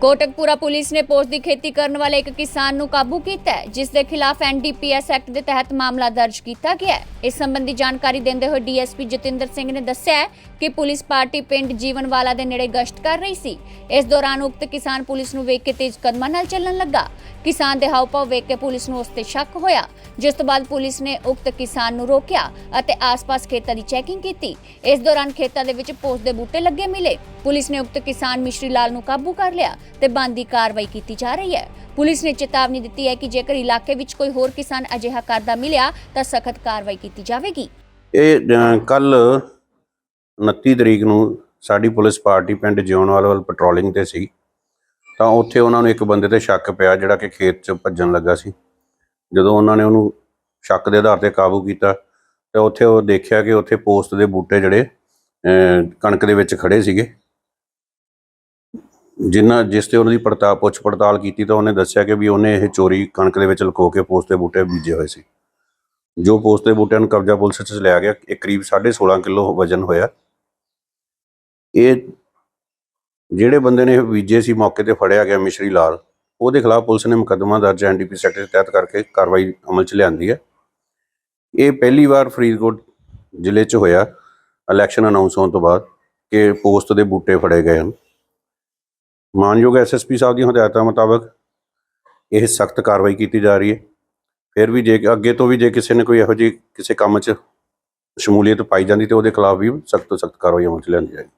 Kotkapura police ਨੇ ਪੋਸਟ ਦੀ ਖੇਤੀ ਕਰਨ ਵਾਲੇ ਇੱਕ ਕਿਸਾਨ ਨੂੰ ਕਾਬੂ ਕੀਤਾ ਹੈ, ਜਿਸ ਦੇ ਖਿਲਾਫ ਐਨਡੀਪੀਐਸ ਐਕਟ ਦੇ ਤਹਿਤ ਮਾਮਲਾ ਦਰਜ ਕੀਤਾ ਗਿਆ ਹੈ। ਇਸ ਸੰਬੰਧੀ ਜਾਣਕਾਰੀ ਦਿੰਦੇ ਹੋਏ ਡੀਐਸਪੀ ਜਤਿੰਦਰ ਸਿੰਘ ਨੇ ਦੱਸਿਆ ਕਿ ਪੁਲਿਸ ਪਾਰਟੀ ਪਿੰਡ ਜੀਵਨਵਾਲਾ ਦੇ ਨੇੜੇ ਗਸ਼ਤ ਕਰ ਰਹੀ ਸੀ। ਇਸ ਦੌਰਾਨ ਉਕਤ ਕਿਸਾਨ ਪੁਲਿਸ ਨੂੰ ਵੇਖ ਕੇ ਤੇਜ਼ ਕਦਮਾਂ ਨਾਲ ਚੱਲਣ ਲੱਗਾ। ਕਿਸਾਨ ਦੇ ਹਾਵ-ਭਾਵ ਵੇਖ ਕੇ ਪੁਲਿਸ ਨੂੰ ਉਸ ਤੇ ਸ਼ੱਕ ਹੋਇਆ। ਜਿਸ ਤੋਂ ਬਾਅਦ ਪੁਲਿਸ ਨੇ ਉਕਤ ਕਿਸਾਨ ਨੂੰ ਰੋਕਿਆ ਅਤੇ ਆਸ-ਪਾਸ ਖੇਤਾਂ ਦੀ ਚੈਕਿੰਗ ਕੀਤੀ। ਇਸ ਦੌਰਾਨ ਖੇਤਾਂ ਦੇ ਵਿੱਚ ਪੋਸਟ ਦੇ ਬੂਟੇ ਲੱਗੇ ਮਿਲੇ। ਪੁਲਿਸ ਨੇ ਉਕਤ ਕਿਸਾਨ ਮਿਸ਼ਰੀ ਲਾਲ ਨੂੰ ਕਾਬੂ ਕਰ ਲਿਆ ਤੇ ਬੰਦੀ ਕਾਰਵਾਈ ਕੀਤੀ ਜਾ ਰਹੀ ਹੈ। ਪੁਲਿਸ ਨੇ ਚੇਤਾਵਨੀ ਦਿੱਤੀ ਹੈ ਕਿ ਜੇਕਰ ਇਲਾਕੇ ਵਿੱਚ ਕੋਈ ਹੋਰ ਕਿਸਾਨ ਅਜਿਹਾ ਕਰਦਾ ਮਿਲਿਆ, ਤਾਂ ਸਖਤ ਕਾਰਵਾਈ ਕੀਤੀ ਜਾਵੇਗੀ। ਇਹ ਕੱਲ 29 ਤਰੀਕ ਨੂੰ ਸਾਡੀ ਪੁਲਿਸ ਪਾਰਟੀ ਪਿੰਡ ਜਿਉਣਵਾਲ ਵੱਲ ਪੈਟਰੋਲਿੰਗ ਤੇ ਸੀ। ਤਾਂ ਉੱਥੇ ਉਹਨਾਂ ਨੂੰ ਇੱਕ ਬੰਦੇ ਤੇ ਸ਼ੱਕ ਪਿਆ, ਜਿਹੜਾ ਕਿ ਖੇਤ 'ਚ ਭੱਜਣ ਲੱਗਾ ਸੀ। ਜਦੋਂ ਉਹਨਾਂ ਨੇ ਉਹਨੂੰ ਸ਼ੱਕ ਦੇ ਆਧਾਰ ਤੇ ਕਾਬੂ ਕੀਤਾ, ਤੇ ਉੱਥੇ ਉਹ ਦੇਖਿਆ ਕਿ ਉੱਥੇ ਪੋਸਟ ਦੇ ਬੂਟੇ ਜਿਹੜੇ ਕਣਕ ਦੇ ਵਿੱਚ ਖੜੇ ਸੀਗੇ। ਜਿਨ੍ਹਾਂ ਜਿਸ ਤੇ ਉਹਨਾਂ ਦੀ ਪੜਤਾਲ ਪੁੱਛ ਪੜਤਾਲ ਕੀਤੀ ਤਾਂ ਉਹਨੇ ਦੱਸਿਆ ਕਿ ਵੀ ਉਹਨੇ ਇਹ ਚੋਰੀ ਕਣਕ ਦੇ ਵਿੱਚ ਲੁਕੋ ਕੇ ਪੋਸਟ ਦੇ ਬੂਟੇ ਬੀਜੇ ਹੋਏ ਸੀ। ਜੋ ਪੋਸਟ ਦੇ ਬੂਟਿਆਂ ਨੂੰ ਕਬਜ਼ਾ ਪੁਲਿਸ 'ਚ ਲਿਆ ਗਿਆ, ਇਹ ਕਰੀਬ 16.5 ਕਿਲੋ ਵਜ਼ਨ ਹੋਇਆ। ਇਹ ਜਿਹੜੇ ਬੰਦੇ ਨੇ ਇਹ ਬੀਜੇ ਸੀ, ਮੌਕੇ ਤੇ ਫੜਿਆ ਗਿਆ ਮਿਸ਼ਰੀ ਲਾਲ, ਉਹਦੇ ਖਿਲਾਫ ਪੁਲਿਸ ਨੇ ਮੁਕੱਦਮਾ ਦਰਜ ਐਨਡੀਪੀ ਸੈਕਟਰ ਤਹਿਤ ਕਰਕੇ ਕਾਰਵਾਈ ਅਮਲ 'ਚ ਲਿਆਂਦੀ ਹੈ। ਇਹ ਪਹਿਲੀ ਵਾਰ ਫਰੀਦਕੋਟ ਜ਼ਿਲ੍ਹੇ 'ਚ ਹੋਇਆ, ਇਲੈਕਸ਼ਨ ਅਨਾਉਂਸ ਹੋਣ ਤੋਂ ਬਾਅਦ ਕਿ ਪੋਸਟ ਦੇ ਬੂਟੇ ਫੜੇ ਗਏ ਹਨ। ਮਾਨਯੋਗ ਐਸਐਸਪੀ ਸਾਹਿਬ ਦੀਆਂ ਹਦਾਇਤਾਂ ਮੁਤਾਬਕ ਇਹ ਸਖਤ ਕਾਰਵਾਈ ਕੀਤੀ ਜਾ ਰਹੀ ਹੈ। ਫਿਰ ਵੀ ਜੇ ਅੱਗੇ ਤੋਂ ਵੀ ਜੇ ਕਿਸੇ ਨੇ ਕੋਈ ਇਹੋ ਜਿਹੀ ਕਿਸੇ ਕੰਮ 'ਚ ਸ਼ਮੂਲੀਅਤ ਪਾਈ ਜਾਂਦੀ ਤੇ ਉਹਦੇ ਖਿਲਾਫ ਵੀ ਸਖਤ ਤੋਂ ਸਖਤ ਕਾਰਵਾਈ ਅਮਲ 'ਚ ਲਿਆਂਦੀ ਜਾਏਗੀ।